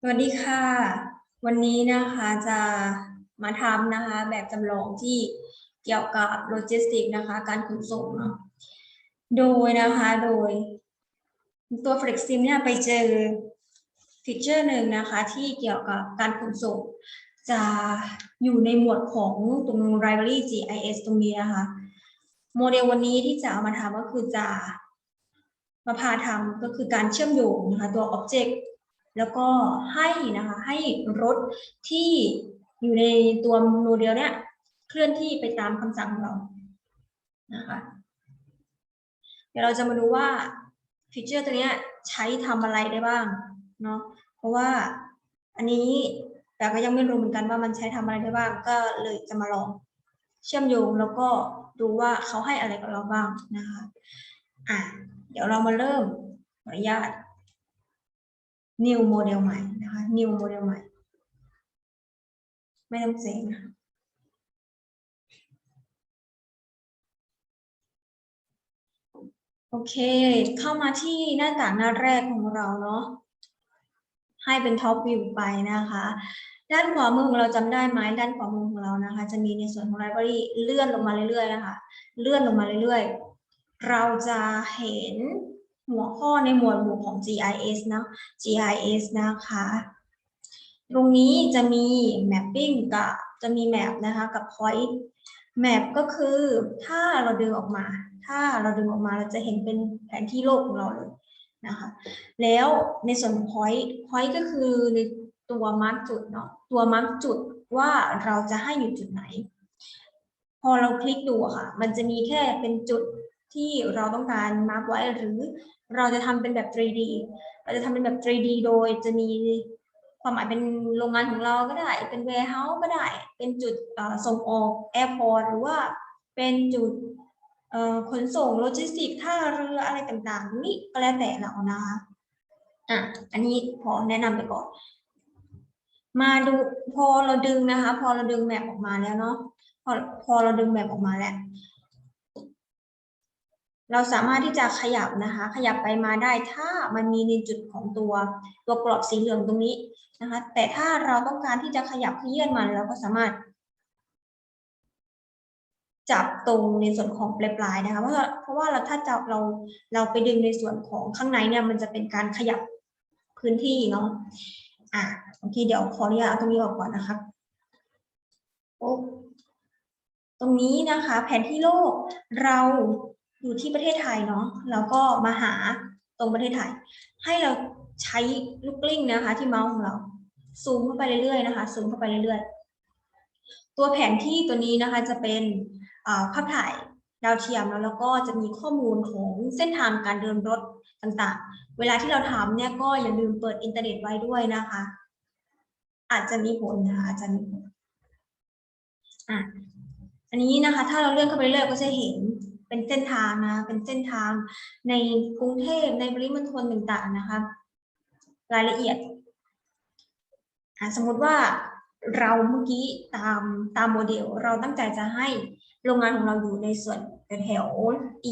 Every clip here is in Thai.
สวัสดีค่ะ วันนี้นะคะจะมาทำนะคะแบบจำลองที่เกี่ยวกับโลจิสติกนะคะ การขนส่งเนาะโดยนะคะโดย ตัว FlexSim เนี่ยไปเจอฟีเจอร์หนึ่งนะคะ ที่เกี่ยวกับการขนส่ง จะอยู่ในหมวดของตรง Library GIS ตรงนี้นะคะ โมเดลวันนี้ที่จะเอามาทำก็คือจะมาพาทำก็คือการเชื่อมโยงนะคะตัว Object แล้วก็ให้นะคะให้รถที่อยู่ในตัวโมเดลเนี้ยเคลื่อนที่ไปตามคำสั่งของเรานะคะเดี๋ยวเราจะมาดูว่าฟีเจอร์ตัวเนี้ยใช้ทำอะไรได้บ้างเนาะเพราะว่าอันนี้แต่ก็ยังไม่รู้เหมือนกันว่ามันใช้ทำอะไรได้บ้าง ก็เลยจะมาลองเชื่อมโยงแล้วก็ดูว่าเขาให้อะไรกับเราบ้างนะคะอะเดี๋ยวเรามาเริ่มขออนุญาต new โมเดลใหม่นะคะ new โมเดลใหม่ ไม่ต้องเซฟนะคะโอเค เข้ามาที่หน้าต่างหน้าแรกของเราเนาะ ให้เป็นท็อปวิวไปนะคะ ด้านขวามือของเราจำได้ไหมด้านขวามือของเรานะคะ จะมีในส่วนของ library เลื่อนลงมาเรื่อยๆนะคะ เลื่อนลงมาเรื่อยๆ เราจะเห็น หัวข้อในหมวดหมู่ของ GIS นะ GIS นะคะ ตรงนี้จะมี mapping กับจะมี map นะคะ กับ point map ก็คือถ้าเราดึงออกมา ถ้าเราดึงออกมาเราจะเห็นเป็นแผนที่โลกของเราเลยนะคะ แล้วในส่วนของ point point ก็คือในตัวมาร์กจุดเนาะ ตัวมาร์กจุดว่าเราจะให้อยู่จุดไหน พอเราคลิกดูค่ะ มันจะมีแค่เป็นจุด ที่เราต้องการมาร์กไว้หรือเราจะทำเป็นแบบ 3D เราจะทำเป็นแบบ 3D โดยจะมีความหมายเป็นโรงงานของเราก็ได้ เป็น warehouse ก็ได้ เป็นจุดส่งออก airport หรือว่าเป็นจุดขนส่งโลจิสติกท่าเรืออะไรต่างๆ นี่ก็แล้วแต่เรานะคะอะอันนี้พอแนะนำไปก่อน มาดูพอเราดึงนะคะ พอเราดึงแมปออกมาแล้วเนาะพอพอเราดึงแมปออกมาแล้ว เราสามารถที่จะขยับนะคะ ขยับไปมาได้ถ้ามันมีในจุดของตัวตัวกรอบสีเหลืองตรงนี้นะคะ แต่ถ้าเราต้องการที่จะขยับขยื่นมันเราก็สามารถ จับตรงในส่วนของปลายๆนะคะเพราะเพราะว่าเราถ้าจับเราเราไปดึงในส่วนของข้างในเนี่ย มันจะเป็นการขยับพื้นที่เนาะอะโอเคเดี๋ยวขออนุญาตเอาตรงนี้ออกก่อนนะคะโอ้ตรงนี้นะคะ แผนที่โลกเรา อยู่ที่ประเทศไทยเนาะแล้วก็มาหาตรงประเทศไทย ให้เราใช้ลูกกลิ้งนะคะ ที่เมาส์ของเราซูมเข้าไปเรื่อยๆนะคะซูมเข้าไปเรื่อยๆ ตัวแผนที่ตัวนี้นะคะจะเป็นภาพถ่ายดาวเทียมแล้วแล้วก็จะมีข้อมูลของเส้นทางการเดินรถต่างๆ เวลาที่เราทำเนี่ยก็อย่าลืมเปิดอินเทอร์เน็ตไว้ด้วยนะคะ อาจจะมีผลนะคะอาจจะมีผลอะอันนี้นะคะ ถ้าเราเลื่อนเข้าไปเรื่อยๆก็จะเห็น เป็นเส้นทางนะ เป็นเส้นทางในกรุงเทพในปริมณฑลต่างๆนะคะ รายละเอียดสมมติว่าเราเมื่อกี้ตามตามโมเดล เราตั้งใจจะให้โรงงานของเราอยู่ในส่วนแถว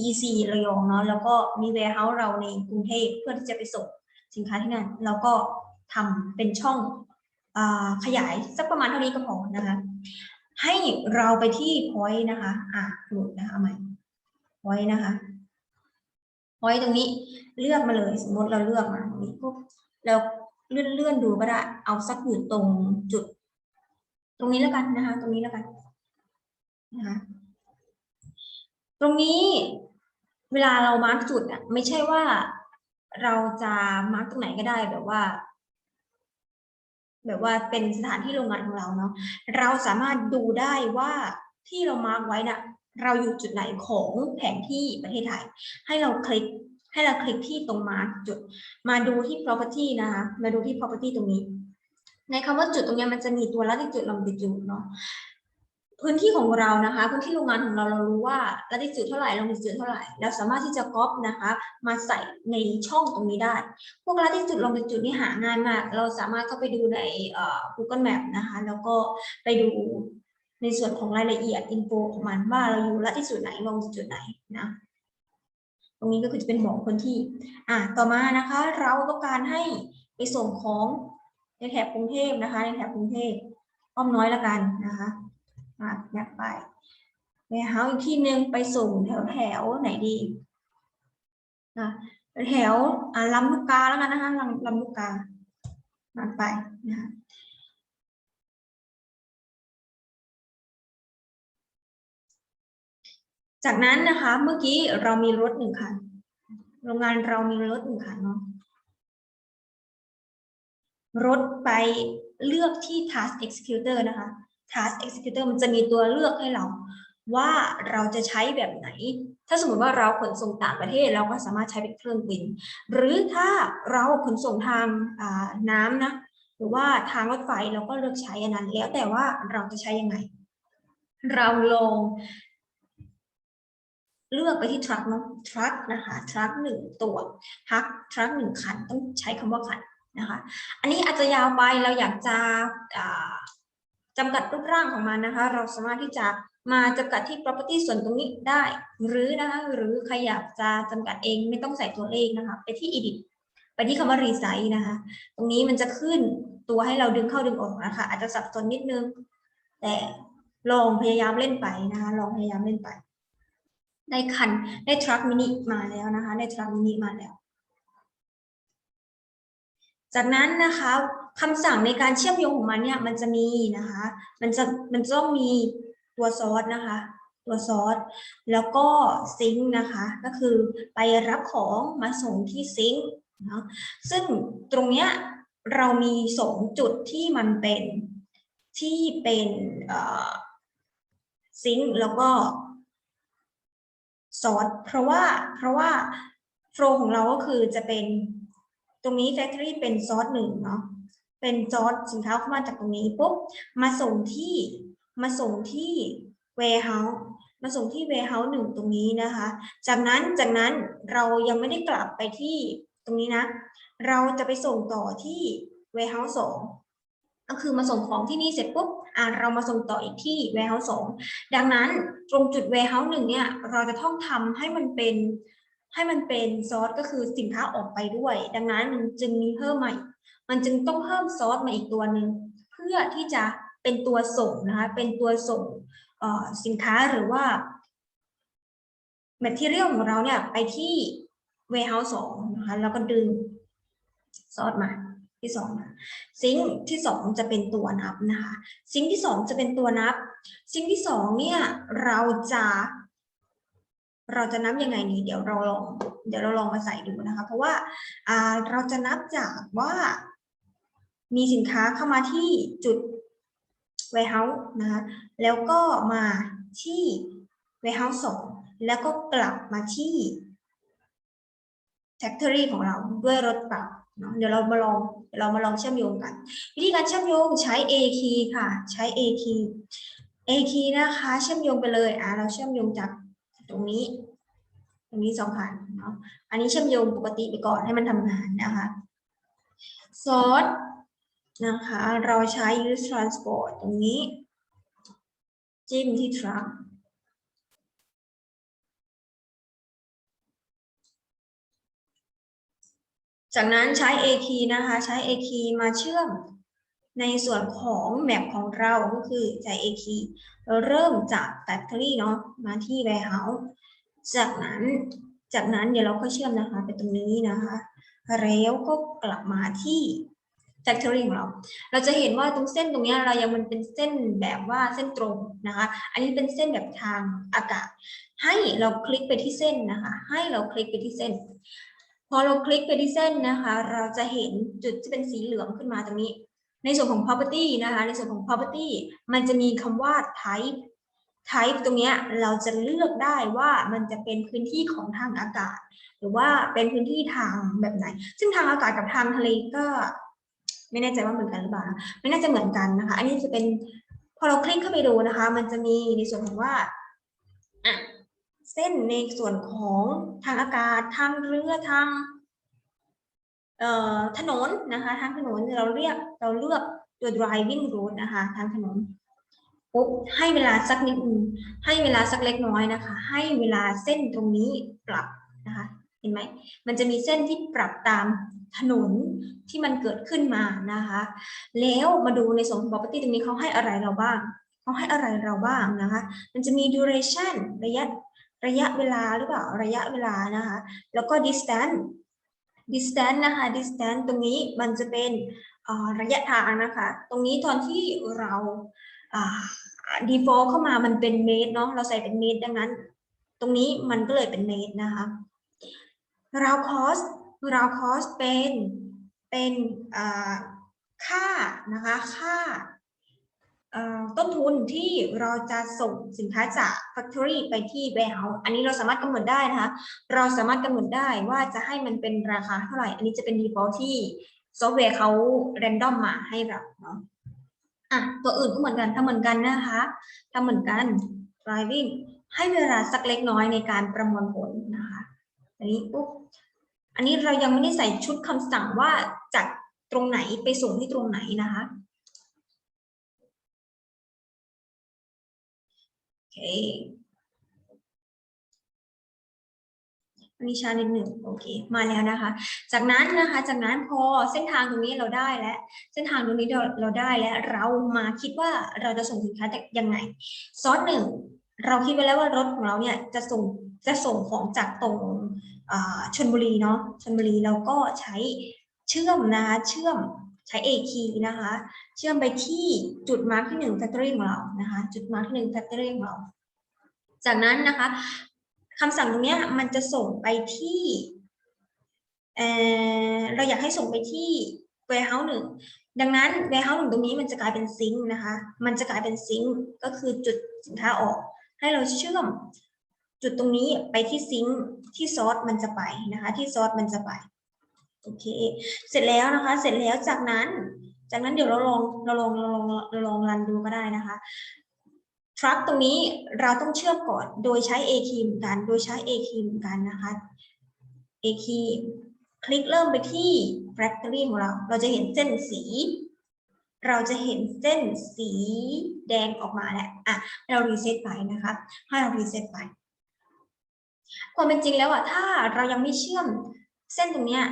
EC ระยองเนาะแล้วก็มี warehouse เราในกรุงเทพเพื่อที่จะไปส่งสินค้าที่นั่นแล้วก็ทำเป็นช่องอขยายสักประมาณเท่านี้ก็พอนะคะ ให้เราไปที่ point นะคะ อะหลุดนะคะใหม่ point นะคะ point ตรงนี้เลือกมาเลย สมมติเราเลือกมาตรงนี้ปุ๊บแล้วเลื่อนเลื่อนดูก็ได้เอาสักอยู่ตรงจุด ตรงนี้แล้วกันนะคะ ตรงนี้แล้วกันนะคะตรงนี้เวลาเรามาร์กจุดอะไม่ใช่ว่าเราจะมาร์กตรงไหนก็ได้แบบว่า แบบว่าเป็นสถานที่โรงงานของเราเนาะเราสามารถดูได้ว่าที่เรามาร์กไว้น่ะ เราอยู่จุดไหนของแผนที่ประเทศไทย ให้เราคลิกให้เราคลิกที่ตรงมาร์กจุด มาดูที่ property นะคะ มาดูที่ property ตรงนี้ ในคำว่าจุดตรงนี้มันจะมีตัว latitude longitude เนาะพื้นที่ของเรานะคะพื้นที่โรงงานของเราเรารู้ว่า latitude เท่าไหร่ longitude เท่าไหร่เราสามารถที่จะก๊อปนะคะ มาใส่ในช่องตรงนี้ได้ พวก latitude longitude นี่หาง่ายมาก เราสามารถเข้าไปดูในเอ่อ Google Map นะคะ แล้วก็ไปดู ในส่วนของรายละเอียด info ของมันว่าเราอยู่ latitude ไหน longitude ไหนนะตรงนี้ก็คือจะเป็นบอกพื้นที่อะต่อมานะคะ เราต้องการให้ไปส่งของในแถบกรุงเทพนะคะ ในแถบกรุงเทพอ้อมน้อยละกันนะคะมาแมปไปแวร์เฮาอีกที่หนึ่งไปส่งแถวแถวไหนดีนะแถวอ่าลำลูกกาแล้วกันนะคะลำลำลูกกามาไปนะคะ จากนั้นนะคะเมื่อกี้เรามีรถหนึ่งคัน โรงงานเรามีรถหนึ่งคันเนาะรถไปเลือกที่ task executor นะคะ task executor มันจะมีตัวเลือกให้เรา ว่าเราจะใช้แบบไหน ถ้าสมมติว่าเราขนส่งต่างประเทศเราก็สามารถใช้เป็นเครื่องบิน หรือถ้าเราขนส่งทางน้ำนะ หรือว่าทางรถไฟเราก็เลือกใช้อันนั้น แล้วแต่ว่าเราจะใช้ยังไง เราลอง เลือกไปที่ truck เนาะ truck นะคะ truck หนึ่งตัว truck truck หนึ่งคันต้องใช้คำว่าคันนะคะอันนี้อาจจะยาวไปเราอยากจะอ่าจำกัดรูปร่างของมันนะคะ เราสามารถที่จะมาจำกัดที่ property ส่วนตรงนี้ได้ หรือนะคะหรือใครอยากจะจำกัดเองไม่ต้องใส่ตัวเลขนะคะ ไปที่ edit ไปที่คำว่า resize นะคะ ตรงนี้มันจะขึ้นตัวให้เราดึงเข้าดึงออกนะคะ อาจจะสับสนนิดนึง แต่ลองพยายามเล่นไปนะคะ ลองพยายามเล่นไป ได้คันได้ทรัคมินิมาแล้วนะคะ ได้ทรัคมินิมาแล้ว จากนั้นนะคะคำสั่งในการเชื่อมโยงของมันเนี่ยมันจะมีนะคะ มันจะมันจะต้องมีตัวซอสนะคะ ตัวซอสแล้วก็ซิงค์นะคะ ก็คือไปรับของมาส่งที่ซิงค์เนาะซึ่งตรงเนี้ยเรามีสองจุดที่มันเป็นที่เป็นซิงค์แล้วก็ ซอสเพราะว่าเพราะว่าโฟลของเราก็คือจะเป็นตรงนี้ factory เป็นซอสหนึ่งเนาะเป็นซอสสินค้าเข้ามาจากตรงนี้ปุ๊บมาส่งที่มาส่งที่ warehouse มาส่งที่ warehouse หนึ่งตรงนี้นะคะ จากนั้นจากนั้นเรายังไม่ได้กลับไปที่ตรงนี้นะ เราจะไปส่งต่อที่ warehouse สองก็คือมาส่งของที่นี่เสร็จปุ๊บ เรามาส่งต่ออีกที่ warehouse สองดังนั้นตรงจุด warehouse หนึ่งเนี่ยเราจะต้องทำให้มันเป็นให้มันเป็นซอสก็คือสินค้าออกไปด้วย ดังนั้นมันจึงมีเพิ่มใหม่มันจึงต้องเพิ่มซอสมาอีกตัวหนึ่งเพื่อที่จะเป็นตัวส่งนะคะเป็นตัวส่งสินค้าหรือว่า material ของเราเนี่ยไปที่ warehouse สองนะคะแล้วก็ดึงซอสมา ที่สองมาซิงค์ที่สองจะเป็นตัวนับนะคะ ซิงค์ที่สองจะเป็นตัวนับ ซิงค์ที่สองเนี่ยเราจะ เราจะนับยังไงนี้เดี๋ยวเราลองเดี๋ยวเราลองมาใส่ดูนะคะ เพราะว่าอ่าเราจะนับจากว่า มีสินค้าเข้ามาที่จุด warehouse นะคะแล้วก็มาที่ warehouse สองแล้วก็กลับมาที่ factory ของเราด้วยรถกลับเนา เดี๋ยวเรามาลองเดี๋ยวเรามาลองเชื่อมโยงกัน วิธีการเชื่อมโยงใช้ A key ค่ะ ใช้ A key A key นะคะ เชื่อมโยงไปเลยอะเราเชื่อมโยงจากตรงนี้ ตรงนี้สองพันเนาะอันนี้เชื่อมโยงปกติไปก่อนให้มันทำงานนะคะซอสนะคะ เราใช้ use transport ตรงนี้ จิ้มที่ truck จากนั้นใช้ A key นะคะ ใช้ A key มาเชื่อมในส่วนของแมปของเราก็คือใช้ A key เราเริ่มจาก factory เนาะมาที่ warehouse จากนั้นจากนั้นเดี๋ยวเราก็เชื่อมนะคะไปตรงนี้นะคะ แล้วก็กลับมาที่ factory ของเรา เราจะเห็นว่าตรงเส้นตรงเนี้ยเรายังมันเป็นเส้นแบบว่าเส้นตรงนะคะ อันนี้เป็นเส้นแบบทางอากาศ ให้เราคลิกไปที่เส้นนะคะ ให้เราคลิกไปที่เส้น อเราคลิกไปที่เส้นนะคะ เราจะเห็นจุดที่เป็นสีเหลืองขึ้นมาตรงนี้ ในส่วนของ property นะคะ ในส่วนของ property มันจะมีคำว่า type type ตรงเนี้ยเราจะเลือกได้ว่ามันจะเป็นพื้นที่ของทางอากาศ หรือว่าเป็นพื้นที่ทางแบบไหน ซึ่งทางอากาศกับทางทะเลก็ ไม่แน่ใจว่าเหมือนกันหรือเปล่า ไม่น่าจะเหมือนกันนะคะ อันนี้จะเป็นพอเราคลิกเข้าไปดูนะคะ มันจะมีในส่วนของว่า เส้นในส่วนของทางอากาศทางเรือทางถนนนะคะ ทางถนนเราเรียกเราเลือกตัว driving road นะคะ ทางถนนปุ๊บให้เวลาสักนิดนึงให้เวลาสักเล็กน้อยนะคะ ให้เวลาเส้นตรงนี้ปรับนะคะ เห็นไหมมันจะมีเส้นที่ปรับตามถนนที่มันเกิดขึ้นมานะคะ แล้วมาดูในส่วนของ property ตรงนี้เขาให้อะไรเราบ้างเขาให้อะไรเราบ้างนะคะ มันจะมี duration ระยะ ระยะเวลาหรือเปล่าระยะเวลานะคะ แล้วก็ distance distance นะคะ distance ตรงนี้มันจะเป็นระยะทางนะคะ ตรงนี้ตอนที่เรา default เข้ามามันเป็นเมตรเนาะเราใส่เป็นเมตรดังนั้น ตรงนี้มันก็เลยเป็นเมตรนะคะเราคอสเราคอสเป็นเป็นค่านะคะค่า ต้นทุนที่เราจะส่งสินค้าจาก Factory ไปที่ Warehouse อันนี้เราสามารถกำหนดได้นะคะ เราสามารถกำหนดได้ว่าจะให้มันเป็นราคาเท่าไหร่ อันนี้จะเป็น default ที่ซอฟต์แวร์เขา random มาให้เราเนาะอะตัวอื่นก็เหมือนกันทำเหมือนกันนะคะทำเหมือนกัน driving ให้เวลาสักเล็กน้อยในการประมวลผลนะคะ อันนี้ปุ๊บ อันนี้เรายังไม่ได้ใส่ชุดคำสั่งว่าจากตรงไหนไปส่งที่ตรงไหนนะคะ โอเคอันนี้ชานิดหนึ่งโอเคมาแล้วนะคะ จากนั้นนะคะจากนั้นพอเส้นทางตรงนี้เราได้แล้วเส้นทางตรงนี้เราเราได้แล้วเรามาคิดว่าเราจะส่งสินค้าจากยังไงซอสหนึ่งเราคิดไว้แล้วว่ารถของเราเนี่ยจะส่งจะส่งของจากตรงอ่าชนบุรีเนาะชนบุรีเราก็ใช้เชื่อมนะคะเชื่อม ใช้ A key นะคะ เชื่อมไปที่จุดมาร์กที่หนึ่ง factory ของเรานะคะ จุดมาร์กที่หนึ่ง factory ของเรา จากนั้นนะคะคำสั่งตรงนี้มันจะส่งไปที่เเราอยากให้ส่งไปที่ warehouse หนึ่งดังนั้น warehouse หนึ่งตรงนี้มันจะกลายเป็นซิงค์นะคะ มันจะกลายเป็นซิงค์ก็คือจุดสินค้าออก ให้เราเชื่อมจุดตรงนี้ไปที่ซิงค์ที่ซอสมันจะไปนะคะ ที่ซอสมันจะไป โอเค เสร็จแล้วนะคะ เสร็จแล้วจากนั้น จากนั้นเดี๋ยวเราลองเราลองเราลองเราลองรันดูก็ได้นะคะทรัคตรงนี้เราต้องเชื่อมก่อนโดยใช้ A key เหมือนกัน โดยใช้ A key เหมือนกันนะคะ A key คลิกเริ่มไปที่ factory ของเรา เราจะเห็นเส้นสี เราจะเห็นเส้นสีแดงออกมาแล้วอะเรารีเซ็ตไปนะคะ ให้เรารีเซ็ตไป ความเป็นจริงแล้วอะถ้าเรายังไม่เชื่อมเส้นตรงเนี้ย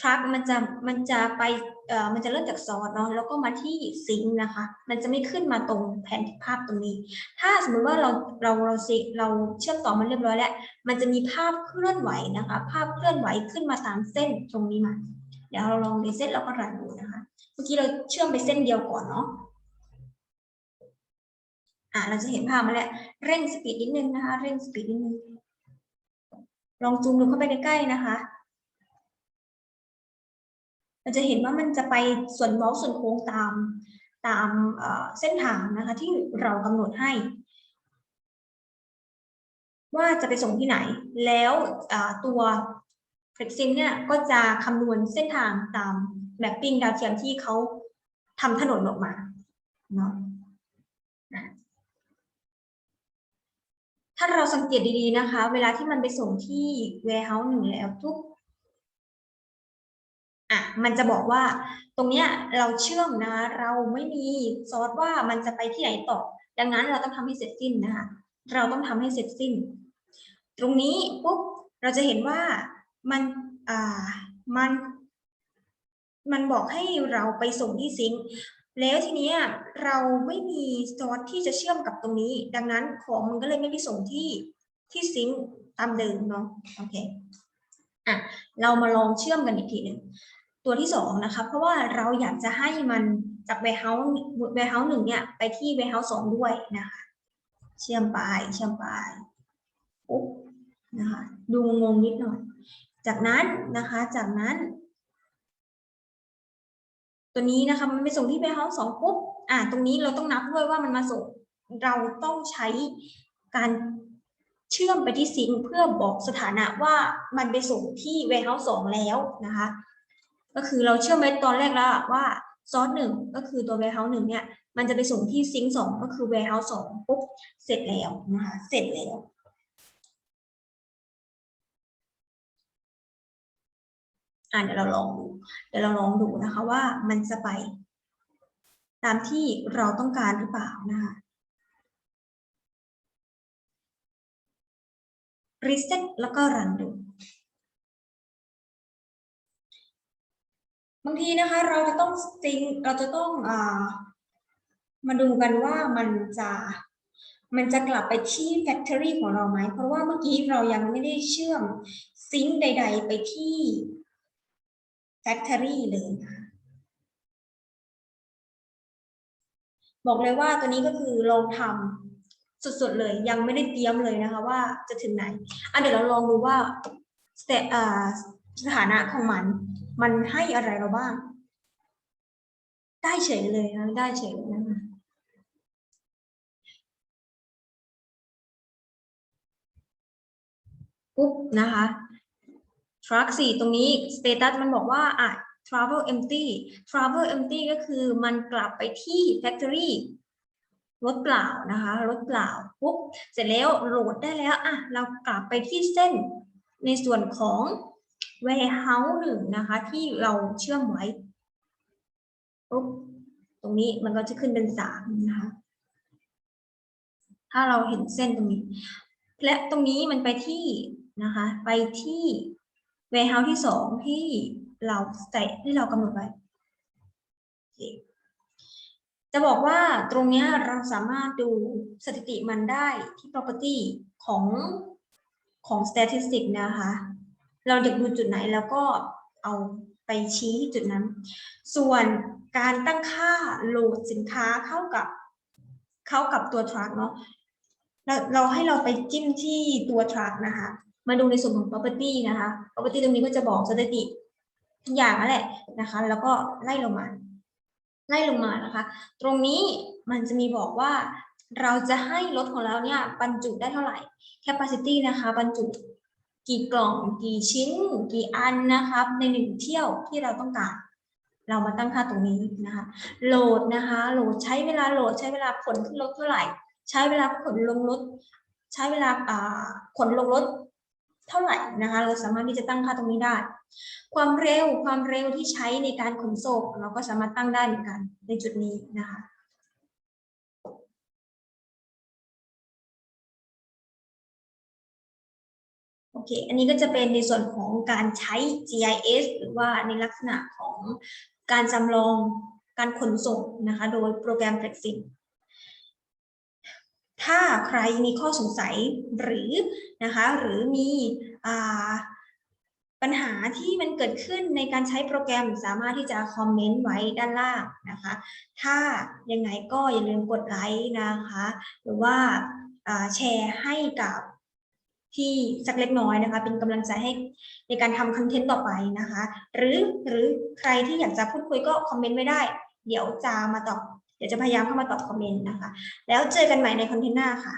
ทรัคมันจะมันจะไปเอ่อมันจะเริ่มจากซอสเนาะแล้วก็มาที่ซิงค์นะคะ มันจะไม่ขึ้นมาตรงแผนที่ภาพตรงนี้ ถ้าสมมติว่าเราเราเราซิเราเชื่อมต่อมันเรียบร้อยแล้ว มันจะมีภาพเคลื่อนไหวนะคะ ภาพเคลื่อนไหวขึ้นมาตามเส้นตรงนี้มา เดี๋ยวเราลองรีเซ็ตแล้วก็รันดูนะคะ เมื่อกี้เราเชื่อมไปเส้นเดียวก่อนเนาะอะเราจะเห็นภาพมาแล้วเร่งสปีดนิดนึงนะคะ เร่งสปีดนิดนึงลองซูมดูเข้าไปใกล้ๆนะคะ เราจะเห็นว่ามันจะไปส่วนเว้าส่วนโค้งตามตามเส้นทางนะคะที่เรากำหนดให้ ว่าจะไปส่งที่ไหน แล้วตัว f l e x i m เนี่ยก็จะคำนวณเส้นทางตามแมปปิ้งดาวเทียมที่เขาทำถนนออกมาเนาะนะถ้าเราสังเกตดีๆนะคะ เวลาที่มันไปส่งที่ warehouse หนึ่งแล้วทุก อะมันจะบอกว่าตรงเนี้ยเราเชื่อมนะเราไม่มีซอสว่ามันจะไปที่ไหนต่อ ดังนั้นเราต้องทำให้เสร็จสิ้นนะคะเราต้องทำให้เสร็จสิ้น ตรงนี้ปุ๊บเราจะเห็นว่ามันอ่ามันมันบอกให้เราไปส่งที่ซิงค์แล้วทีเนี้ยเราไม่มีซอสที่จะเชื่อมกับตรงนี้ ดังนั้นของมันก็เลยไม่ไปส่งที่ที่ซิงค์ตามเดิมเนาะโอเคอะเรามาลองเชื่อมกันอีกทีหนึ่ง ตัวที่สองนะคะเพราะว่าเราอยากจะให้มันจาก warehouse warehouse หนึ่งเนี่ยไปที่ warehouse สองด้วยนะคะเชื่อมไปเชื่อมไปปุ๊บนะคะดูงงนิดหน่อย จากนั้นนะคะจากนั้น ตัวนี้นะคะมันไปส่งที่ warehouse สองปุ๊บอ่าตรงนี้เราต้องนับด้วยว่ามันมาส่งเราต้องใช้การเชื่อมไปที่ซิงเพื่อบอกสถานะว่ามันไปส่งที่ warehouse สองแล้วนะคะ ก็คือเราเชื่อมไว้ตอนแรกแล้วว่าซอสหนึ่งก็คือตัว warehouse หนึ่งเนี่ย มันจะไปส่งที่ซิงค์สองก็คือ warehouse สองปุ๊บเสร็จแล้วนะคะเสร็จแล้วอ่าเดี๋ยวเราลองดู เดี๋ยวเราลองดูนะคะว่ามันจะไป ตามที่เราต้องการหรือเปล่านะคะรีเซ็ตแล้วก็รันดู บางทีนะคะเราจะต้องซิงเราจะต้องอ่ามาดูกันว่ามันจะมันจะกลับไปที่ factory ของเราไหม เพราะว่าเมื่อกี้เรายังไม่ได้เชื่อมซิงค์ใด ๆ ไปที่ factory เลยนะบอกเลยว่าตัวนี้ก็คือลองทำสุดๆเลยยังไม่ได้เตรียมเลยนะคะว่าจะถึงไหนอะเดี๋ยวเราลองดูว่าสถานะของมัน มันให้อะไรเราบ้าง ได้เฉยเลยนะได้เฉยเลยนะคะปุ๊บนะคะ truck สี่ตรงนี้ status มันบอกว่าอะ travel empty travel empty ก็คือมันกลับไปที่ factory รถเปล่านะคะรถเปล่าปุ๊บเสร็จแล้วโหลดได้แล้วอะเรากลับไปที่เส้นในส่วนของ warehouse หนึ่งนะคะ ที่เราเชื่อมไว้ปุ๊บตรงนี้มันก็จะขึ้นเป็นสามนะคะ ถ้าเราเห็นเส้นตรงนี้ และตรงนี้มันไปที่นะคะ ไปที่ warehouse ที่สองที่เราใส่ที่เรากำหนดไว้จะบอกว่าตรงเนี้ยเราสามารถดูสถิติมันได้ที่ property ของของ statistic นะคะ เราจะดูจุดไหนแล้วก็เอาไปชี้ที่จุดนั้น ส่วนการตั้งค่าโหลดสินค้าเข้ากับเข้ากับตัว truck เนาะเราเราให้เราไปจิ้มที่ตัว truck นะคะ มาดูในส่วนของ property นะคะ property ตรงนี้ก็จะบอกสถิติทุกอย่างนั่นแหละนะคะ แล้วก็ไล่ลงมา ไล่ลงมานะคะ ตรงนี้มันจะมีบอกว่าเราจะให้รถของเราเนี่ยบรรจุได้เท่าไหร่ capacity นะคะบรรจุ กี่กล่องกี่ชิ้น กี่อันนะครับ ในหนึ่งเที่ยวที่เราต้องการ เรามาตั้งค่าตรงนี้นะคะ โหลดนะคะ โหลดใช้เวลาโหลดใช้เวลาขนขึ้นรถเท่าไหร่ ใช้เวลาขนลงรถใช้เวลาอ่าขนลงรถเท่าไหร่นะคะ เราสามารถที่จะตั้งค่าตรงนี้ได้ ความเร็วความเร็วที่ใช้ในการขนส่งเราก็สามารถตั้งได้เหมือนกันในจุดนี้นะคะ โอเค อันนี้ก็จะเป็นในส่วนของการใช้ GIS หรือว่าในลักษณะของการจำลองการขนส่งนะคะ โดยโปรแกรม Flexi ถ้าใครมีข้อสงสัยหรือนะคะหรือมีอปัญหาที่มันเกิดขึ้นในการใช้โปรแกรมสามารถที่จะคอมเมนต์ไว้ด้านล่างนะคะ ถ้ายังไงก็อย่าลืมกดไลค์นะคะ หรือว่าแชร์ให้กับ ที่สักเล็กน้อยนะคะ เป็นกำลังใจให้ในการทำคอนเทนต์ต่อไปนะคะ หรือหรือใครที่อยากจะพูดคุยก็คอมเมนต์ไว้ได้ เดี๋ยวจะมาตอบ เดี๋ยวจะพยายามเข้ามาตอบคอมเมนต์นะคะ แล้วเจอกันใหม่ในคอนเทนต์หน้าค่ะ